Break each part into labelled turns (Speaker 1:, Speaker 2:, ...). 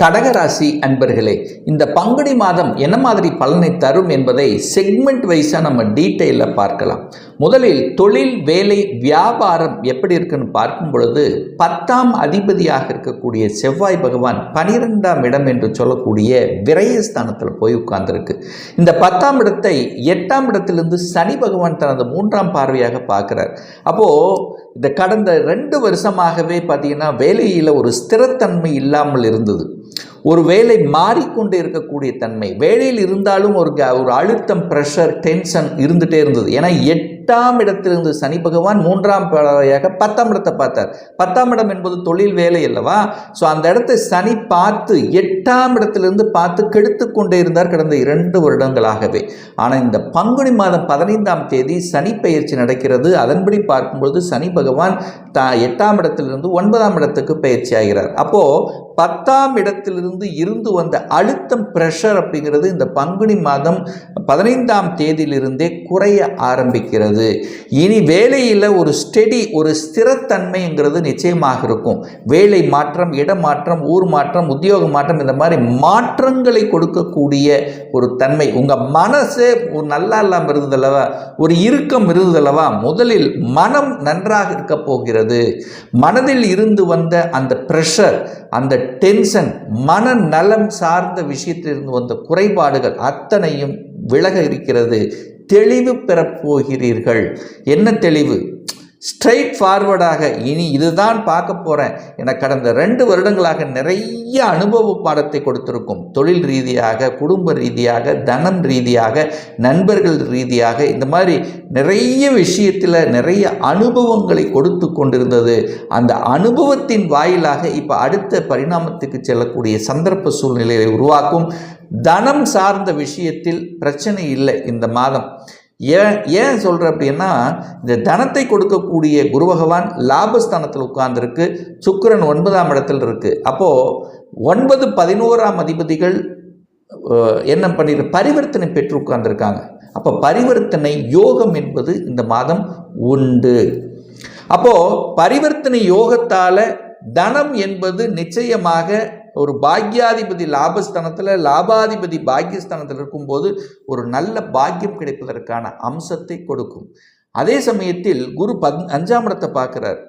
Speaker 1: கடகராசி அன்பர்களே இந்த பங்குனி மாதம் என்ன மாதிரி பலனை தரும் என்பதை செக்மெண்ட் வைஸாக நம்ம டீட்டெயிலில் பார்க்கலாம். முதலில் தொழில் வேலை வியாபாரம் எப்படி இருக்குன்னு பார்க்கும் பொழுது பத்தாம் அதிபதியாக இருக்கக்கூடிய செவ்வாய் பகவான் பனிரெண்டாம் இடம் என்று சொல்லக்கூடிய விரயஸ்தானத்தில் போய் உட்கார்ந்துருக்கு. இந்த பத்தாம் இடத்தை எட்டாம் இடத்திலிருந்து சனி பகவான் தனது மூன்றாம் பார்வையாக பார்க்குறார். அப்போது இந்த கடந்த ரெண்டு வருஷமாகவே பார்த்தீங்கன்னா வேலையில் ஒரு ஸ்திரத்தன்மை இல்லாமல் இருந்தது. ஒரு வேலை மாறிக்கொண்டு இருக்கக்கூடிய தன்மை. வேலையில் இருந்தாலும் ஒரு க- ஒரு அழுத்தம் ப்ரெஷர் டென்ஷன் இருந்துகிட்டே இருந்தது. ஏன்னா எட்டாம் இடத்திலிருந்து சனி பகவான் மூன்றாம் பறவையாக பத்தாம் இடத்தை பார்த்தார். பத்தாம் இடம் என்பது தொழில் வேலை அல்லவா? ஸோ அந்த இடத்தை சனி பார்த்து எட்டாம் இடத்திலிருந்து பார்த்து கெடுத்து கொண்டே இருந்தார் கடந்த இரண்டு வருடங்களாகவே. ஆனால் இந்த பங்குனி மாதம் பதினைந்தாம் தேதி சனி பயிற்சி நடக்கிறது. அதன்படி பார்க்கும்பொழுது சனி பகவான் த எட்டாம் இடத்திலிருந்து ஒன்பதாம் இடத்துக்கு பயிற்சி ஆகிறார். அப்போது பத்தாம் இடத்திலிருந்து இருந்து வந்த அழுத்தம் ப்ரெஷர் அப்படிங்கிறது இந்த பங்குனி மாதம் பதினைந்தாம் தேதியிலிருந்தே குறைய ஆரம்பிக்கிறது. இனி வேலையில் ஒரு ஸ்டெடி ஒரு ஸ்திரத்தன்மைங்கிறது நிச்சயமாக இருக்கும். வேலை மாற்றம் இடமாற்றம் ஊர் மாற்றம் உத்தியோக மாற்றம் இந்த மாதிரி மாற்றங்களை கொடுக்கக்கூடிய ஒரு தன்மை. உங்கள் மனசே ஒரு நல்லா இல்லாமல் இருந்ததல்லவா ஒரு இறுக்கம் இருந்ததல்லவா முதலில் மனம் நன்றாக இருக்க போகிறது. மனதில் இருந்து வந்த அந்த ப்ரெஷர் அந்த டென்ஷன் மனநலம் சார்ந்த விஷயத்திலிருந்து வந்த குறைபாடுகள் அத்தனையும் விலக இருக்கிறது. தெளிவு பெறப்போகிறீர்கள். என்ன தெளிவு? ஸ்ட்ரைட் ஃபார்வர்டாக இனி இதுதான் பார்க்க போகிறேன் என கடந்த ரெண்டு வருடங்களாக நிறைய அனுபவ பாடத்தை கொடுத்திருக்கும். தொழில் ரீதியாக குடும்ப ரீதியாக தனம் ரீதியாக நண்பர்கள் ரீதியாக இந்த மாதிரி நிறைய விஷயத்தில் நிறைய அனுபவங்களை கொடுத்து கொண்டிருந்தது. அந்த அனுபவத்தின் வாயிலாக இப்போ அடுத்த பரிணாமத்துக்கு செல்லக்கூடிய சந்தர்ப்ப சூழ்நிலையை உருவாக்கும். தனம் சார்ந்த விஷயத்தில் பிரச்சனை இல்லை இந்த மாதம். ஏன் ஏன் சொல்கிறேன் அப்படின்னா இந்த தனத்தை கொடுக்கக்கூடிய குரு பகவான் லாபஸ்தானத்தில் உட்கார்ந்துருக்கு சுக்கரன் ஒன்பதாம் இடத்தில் இருக்குது அப்போது ஒன்பது பதினோராம் அதிபதிகள் என்ன பண்ணிரு பரிவர்த்தனை பெற்று உட்கார்ந்துருக்காங்க. அப்போ பரிவர்த்தனை யோகம் என்பது இந்த மாதம் உண்டு. அப்போது பரிவர்த்தனை யோகத்தால் தனம் என்பது நிச்சயமாக ஒரு பாக்யாதிபதி லாபஸ்தானத்தில் லாபாதிபதி பாக்கியஸ்தானத்தில் இருக்கும்போது ஒரு நல்ல பாக்கியம் கிடைப்பதற்கான அம்சத்தை கொடுக்கும். அதே சமயத்தில் குரு பத் அஞ்சாம் இடத்தை பார்க்குறார்.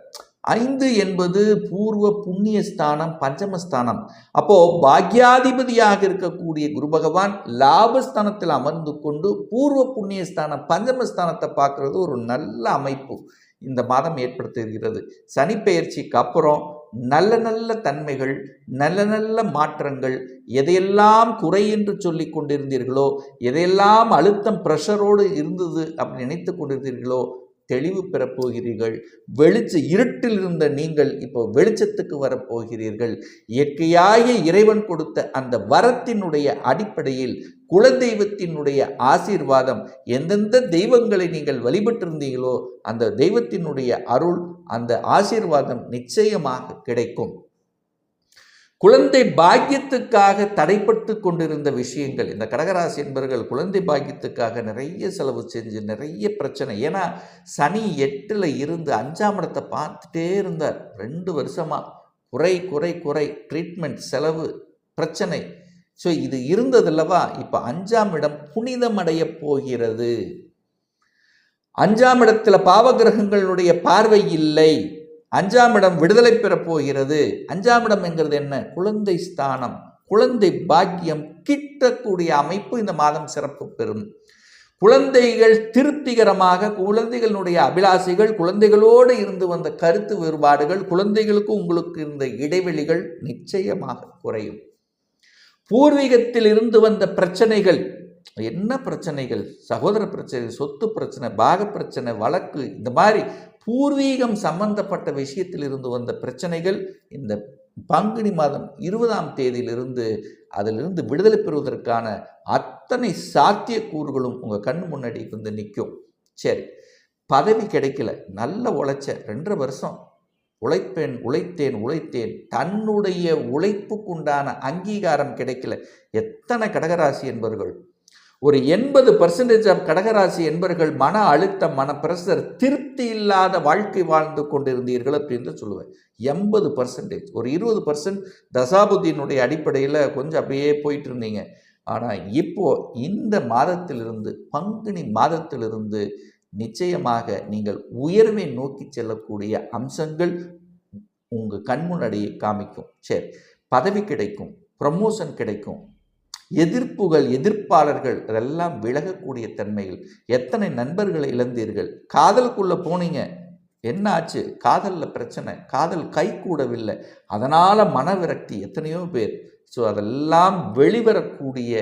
Speaker 1: ஐந்து என்பது பூர்வ புண்ணிய ஸ்தானம் பஞ்சமஸ்தானம். அப்போ பாக்யாதிபதியாக இருக்கக்கூடிய குரு பகவான் லாபஸ்தானத்தில் அமர்ந்து கொண்டு பூர்வ புண்ணிய ஸ்தானம் பஞ்சமஸ்தானத்தை பார்க்கறது ஒரு நல்ல அமைப்பு. இந்த மாதம் ஏற்படுத்துகிறது சனி பெயர்ச்சிக்கு அப்புறம் நல்ல நல்ல தன்மைகள் நல்ல நல்ல மாற்றங்கள் எதையெல்லாம் குறை என்று சொல்லி கொண்டிருந்தீர்களோ எதையெல்லாம் அழுத்தம் ப்ரெஷரோடு இருந்தது அப்படி நினைத்து கொண்டிருந்தீர்களோ தெளிவு பெறப்போகிறீர்கள். வெளிச்ச இருட்டில் இருந்த நீங்கள் இப்போ வெளிச்சத்துக்கு வரப்போகிறீர்கள். இயற்கையாக இறைவன் கொடுத்த அந்த வரத்தினுடைய அடிப்படையில் குலதெய்வத்தினுடைய ஆசீர்வாதம் எந்தெந்த தெய்வங்களை நீங்கள் வழிபட்டிருந்தீங்களோ அந்த தெய்வத்தினுடைய அருள் அந்த ஆசீர்வாதம் நிச்சயமாக கிடைக்கும். குழந்தை பாக்கியத்துக்காக தடைப்பட்டு கொண்டிருந்த விஷயங்கள். இந்த கடகராசி என்பவர்கள் குழந்தை பாக்கியத்துக்காக நிறைய செலவு செஞ்சு நிறைய பிரச்சனை. ஏன்னா சனி எட்டில் இருந்து அஞ்சாம் இடத்தை பார்த்துட்டே இருந்தார். ரெண்டு வருஷமாக குறை குறை குறை. ட்ரீட்மெண்ட் செலவு பிரச்சனை. ஸோ இது இருந்ததில்லவா? இப்போ அஞ்சாம் இடம் புனிதமடைய போகிறது. அஞ்சாம் இடத்தில் பாவகிரகங்களுடைய பார்வை இல்லை. அஞ்சாம் இடம் விடுதலை பெறப் போகிறது. அஞ்சாம் இடம் என்கிறது என்ன? குழந்தை ஸ்தானம். குழந்தை பாக்கியம் கிட்டக்கூடிய அமைப்பு இந்த மாதம் சிறப்பு பெறும். குழந்தைகள் திருப்திகரமாக குழந்தைகளுடைய அபிலாசைகள் குழந்தைகளோடு இருந்து வந்த கருத்து வேறுபாடுகள் குழந்தைகளுக்கும் உங்களுக்கு இருந்த இடைவெளிகள் நிச்சயமாக குறையும். பூர்வீகத்தில் இருந்து வந்த பிரச்சனைகள். என்ன பிரச்சனைகள்? சகோதர பிரச்சனை சொத்து பிரச்சனை பாக பிரச்சனை வழக்கு இந்த மாதிரி பூர்வீகம் சம்பந்தப்பட்ட விஷயத்தில் இருந்து வந்த பிரச்சனைகள் இந்த பங்குனி மாதம் இருபதாம் தேதியிலிருந்து அதிலிருந்து விடுதலை பெறுவதற்கான அத்தனை சாத்தியக்கூறுகளும் உங்கள் கண் முன்னாடி வந்து நிற்கும். சரி பதவி கிடைக்கல நல்ல உழைச்ச ரெண்டரை வருஷம் உழைப்பேன் உழைத்தேன் உழைத்தேன் தன்னுடைய உழைப்புக்குண்டான அங்கீகாரம் கிடைக்கல. எத்தனை கடகராசி என்பவர்கள் ஒரு எண்பது பர்சன்டேஜ் ஆஃப் கடகராசி என்பர்கள் மன அழுத்தம் மன பிரஷர் திருப்தி இல்லாத வாழ்க்கை வாழ்ந்து கொண்டிருந்தீர்கள் அப்படின்னு சொல்லுவேன். எண்பது பர்சன்டேஜ் ஒரு இருபது பர்சன்ட் தசாபுத்தினுடைய அடிப்படையில் கொஞ்சம் அப்படியே போயிட்டு இருந்தீங்க. ஆனால் இப்போ இந்த மாதத்திலிருந்து பங்குனி மாதத்திலிருந்து நிச்சயமாக நீங்கள் உயர்வை நோக்கி செல்லக்கூடிய அம்சங்கள் உங்கள் கண்முன்னடியை காமிக்கும். சரி பதவி கிடைக்கும் ப்ரமோஷன் கிடைக்கும். எதிர்ப்புகள் எதிர்ப்பாளர்கள் அதெல்லாம் விலகக்கூடிய தன்மைகள். எத்தனை நண்பர்களை இழந்தீர்கள்? காதலுக்குள்ளே போனீங்க. என்ன ஆச்சு? காதலில் பிரச்சனை. காதல் கை கூடவில்லை. அதனால் மனவிரக்தி எத்தனையோ பேர். ஸோ அதெல்லாம் வெளிவரக்கூடிய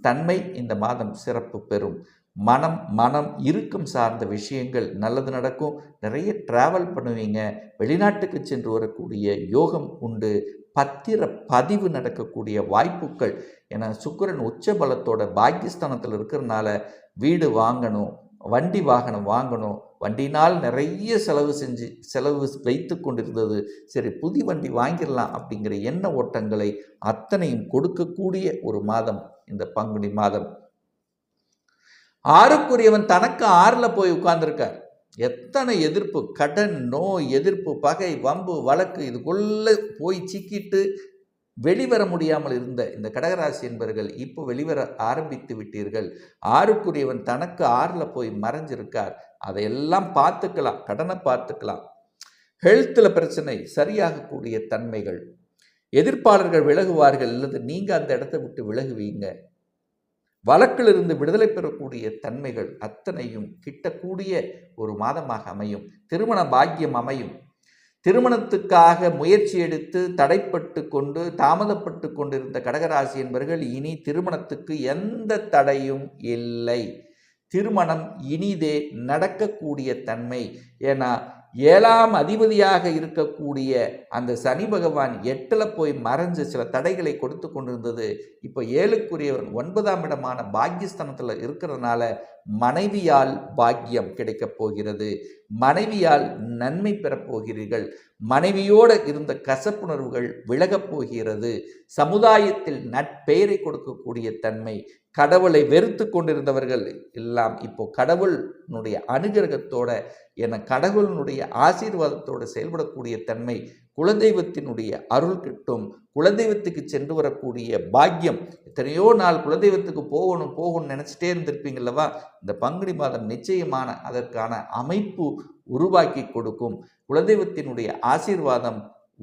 Speaker 1: தன்மை இந்த மாதம் சிறப்பு பெறும். மனம் மனம் இறுக்கம் சார்ந்த விஷயங்கள் நல்லது நடக்கும். நிறைய ட்ராவல் பண்ணுவீங்க. வெளிநாட்டுக்கு சென்று வரக்கூடிய யோகம் உண்டு. பத்திர பதிவு நடக்கக்கூடிய வாய்ப்புகள். ஏன்னா சுக்கிரன் உச்ச பலத்தோட பாக்கியஸ்தானத்தில் இருக்கிறனால வீடு வாங்கணும் வண்டி வாகனம் வாங்கணும் வண்டினால் நிறைய செலவு செஞ்சு செலவு வைத்து கொண்டிருந்தது. சரி புது வண்டி வாங்கிடலாம் அப்படிங்கிற எண்ண ஓட்டங்களை அத்தனையும் கொடுக்கக்கூடிய ஒரு மாதம் இந்த பங்குனி மாதம். ஆறுக்குரியவன் தனக்கு ஆறில் போய் உட்கார்ந்துருக்கார். எத்தனை எதிர்ப்பு கடன் நோய் எதிர்ப்பு பகை வம்பு வழக்கு இதுக்குள்ளே போய் சிக்கிட்டு வெளிவர முடியாமல் இருந்த இந்த கடகராசி என்பவர்கள் இப்போ வெளிவர ஆரம்பித்து விட்டீர்கள். ஆறுக்குரியவன் தனக்கு ஆறில் போய் மறைஞ்சிருக்கார். அதையெல்லாம் பார்த்துக்கலாம் கடனை பார்த்துக்கலாம். ஹெல்த்தில் பிரச்சனை சரியாகக்கூடிய தன்மைகள். எதிர்ப்பாளர்கள் விலகுவார்கள் அல்லது நீங்கள் அந்த இடத்த விட்டு விலகுவீங்க. வழக்கிலிருந்து விடுதலை பெறக்கூடிய தன்மைகள் அத்தனையும் கிட்டக்கூடிய ஒரு மாதமாக அமையும். திருமண பாக்கியம் அமையும். திருமணத்துக்காக முயற்சி எடுத்து தடைப்பட்டு கொண்டு தாமதப்பட்டு கொண்டிருந்த கடகராசி என்பவர்கள் இனி திருமணத்துக்கு எந்த தடையும் இல்லை. திருமணம் இனிதே நடக்கக்கூடிய தன்மை. ஏன்னா ஏழாம் அதிபதியாக இருக்கக்கூடிய அந்த சனி பகவான் எட்டில் போய் மறைஞ்சு சில தடைகளை கொடுத்து கொண்டிருந்தது. இப்போ ஏழுக்குரியவன் ஒன்பதாம் இடமான பாக்கியஸ்தனத்தில் இருக்கிறதுனால மனைவியால் பாக்கியம் கிடைக்கப் போகிறது. மனைவியால் நன்மை பெறப்போகிறீர்கள் மனைவியோடு இருந்த கசப்புணர்வுகள் விலகப் போகிறது. சமுதாயத்தில் நட்பெயரை கொடுக்கக்கூடிய தன்மை கடவுளை வெறுத்து கொண்டிருந்தவர்கள் எல்லாம் இப்போ கடவுளுடைய அனுகிரகத்தோட என கடவுளினுடைய ஆசீர்வாதத்தோடு செயல்படக்கூடிய தன்மை குலதெய்வத்தினுடைய அருள் கிட்டும் குலதெய்வத்துக்கு சென்று வரக்கூடிய பாக்கியம். எத்தனையோ நாள் குலதெய்வத்துக்கு போகணும் போகணும்னு நினச்சிட்டே இருந்திருப்பீங்களவா இந்த பங்குனி மாதம் நிச்சயமான அதற்கான அமைப்பு உருவாக்கி கொடுக்கும். குலதெய்வத்தினுடைய ஆசீர்வாதம்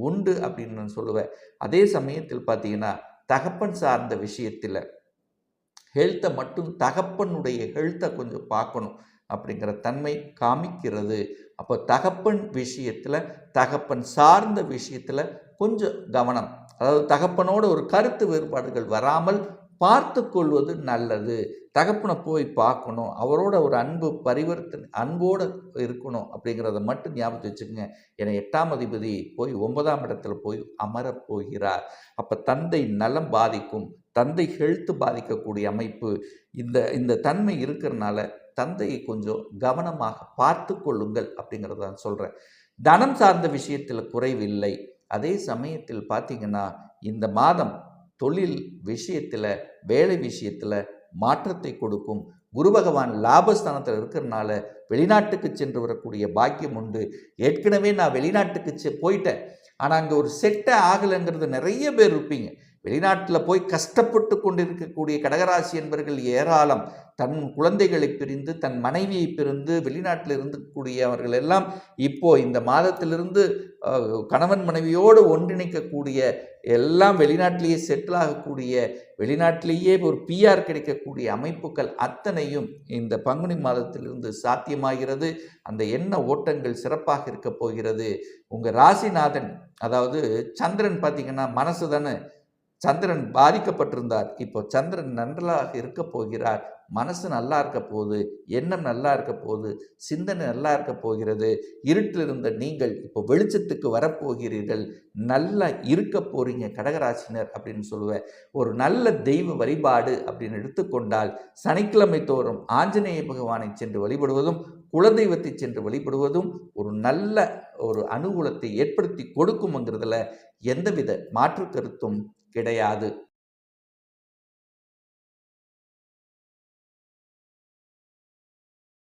Speaker 1: உண்டு அப்படின்னு நான் சொல்லுவேன். அதே சமயத்தில் பார்த்தீங்கன்னா தகப்பன் சார்ந்த விஷயத்தில் ஹெல்த்தை மட்டும் தகப்பனுடைய ஹெல்த்தை கொஞ்சம் பார்க்கணும் அப்படிங்கிற தன்மை காமிக்கிறது. அப்போ தகப்பன் விஷயத்தில் தகப்பன் சார்ந்த விஷயத்தில் கொஞ்சம் கவனம். அதாவது தகப்பனோட ஒரு கருத்து வேறுபாடுகள் வராமல் பார்த்து கொள்வது நல்லது. தகப்பனை போய் பார்க்கணும். அவரோட ஒரு அன்பு பரிவர்த்தனை அன்போடு இருக்கணும் அப்படிங்கிறத மட்டும் ஞாபகத்தை வச்சுக்கோங்க. ஏன்னா எட்டாம் அதிபதி போய் ஒன்பதாம் இடத்துல போய் அமரப் போகிறார். அப்போ தந்தை நலம் பாதிக்கும். தந்தை ஹெல்த்து பாதிக்கக்கூடிய அமைப்பு இந்த இந்த தன்மை இருக்கிறனால தந்தையை கொஞ்சம் கவனமாக பார்த்து கொள்ளுங்கள் அப்படிங்கிறத நான் சொல்கிறேன் தனம் சார்ந்த விஷயத்தில் குறைவில்லை. அதே சமயத்தில் பார்த்தீங்கன்னா இந்த மாதம் தொழில் விஷயத்தில் வேலை விஷயத்தில் மாற்றத்தை கொடுக்கும். குரு பகவான் லாபஸ்தானத்தில் இருக்கிறனால வெளிநாட்டுக்கு சென்று வரக்கூடிய பாக்கியம் உண்டு. ஏற்கனவே நான் வெளிநாட்டுக்கு செ போயிட்டேன். ஆனால் அங்கே ஒரு செட்டை ஆகலைங்கிறது நிறைய பேர் இருப்பீங்க. வெளிநாட்டில் போய் கஷ்டப்பட்டு கொண்டிருக்கக்கூடிய கடகராசி என்பவர்கள் ஏராளம். தன் குழந்தைகளை பிரிந்து தன் மனைவியை பிரிந்து வெளிநாட்டில் இருக்கக்கூடியவர்கள் எல்லாம் இப்போ இந்த மாதத்திலிருந்து கணவன் மனைவியோடு ஒன்றிணைக்கக்கூடிய எல்லாம் வெளிநாட்டிலேயே செட்டில் ஆகக்கூடிய வெளிநாட்டிலேயே ஒரு பிஆர் கிடைக்கக்கூடிய அமைப்புகள் அத்தனையும் இந்த பங்குனி மாதத்திலிருந்து சாத்தியமாகிறது. அந்த எண்ண ஓட்டங்கள் சிறப்பாக இருக்க போகிறது. உங்கள் ராசிநாதன் அதாவது சந்திரன் பார்த்தீங்கன்னா மனசு தானே சந்திரன் பாதிக்கப்பட்டிருந்தார். இப்போ சந்திரன் நன்றாக இருக்க போகிறார். மனசு நல்லா இருக்க போகுது. எண்ணம் நல்லா இருக்க போகுது. சிந்தனை நல்லா இருக்க போகிறது. இருட்டில் இருந்த நீங்கள் இப்போ வெளிச்சத்துக்கு வரப்போகிறீர்கள். நல்லா இருக்க போறீங்க கடகராசினர் அப்படின்னு சொல்லுவேன். ஒரு நல்ல தெய்வ வழிபாடு அப்படின்னு எடுத்துக்கொண்டால் சனிக்கிழமை தோறும் ஆஞ்சநேய பகவானை சென்று வழிபடுவதும் குலதெய்வத்தை சென்று வழிபடுவதும் ஒரு நல்ல ஒரு அனுகூலத்தை ஏற்படுத்தி கொடுக்கும்ங்கிறதுல எந்தவித மாற்று கருத்தும் கிடையாது.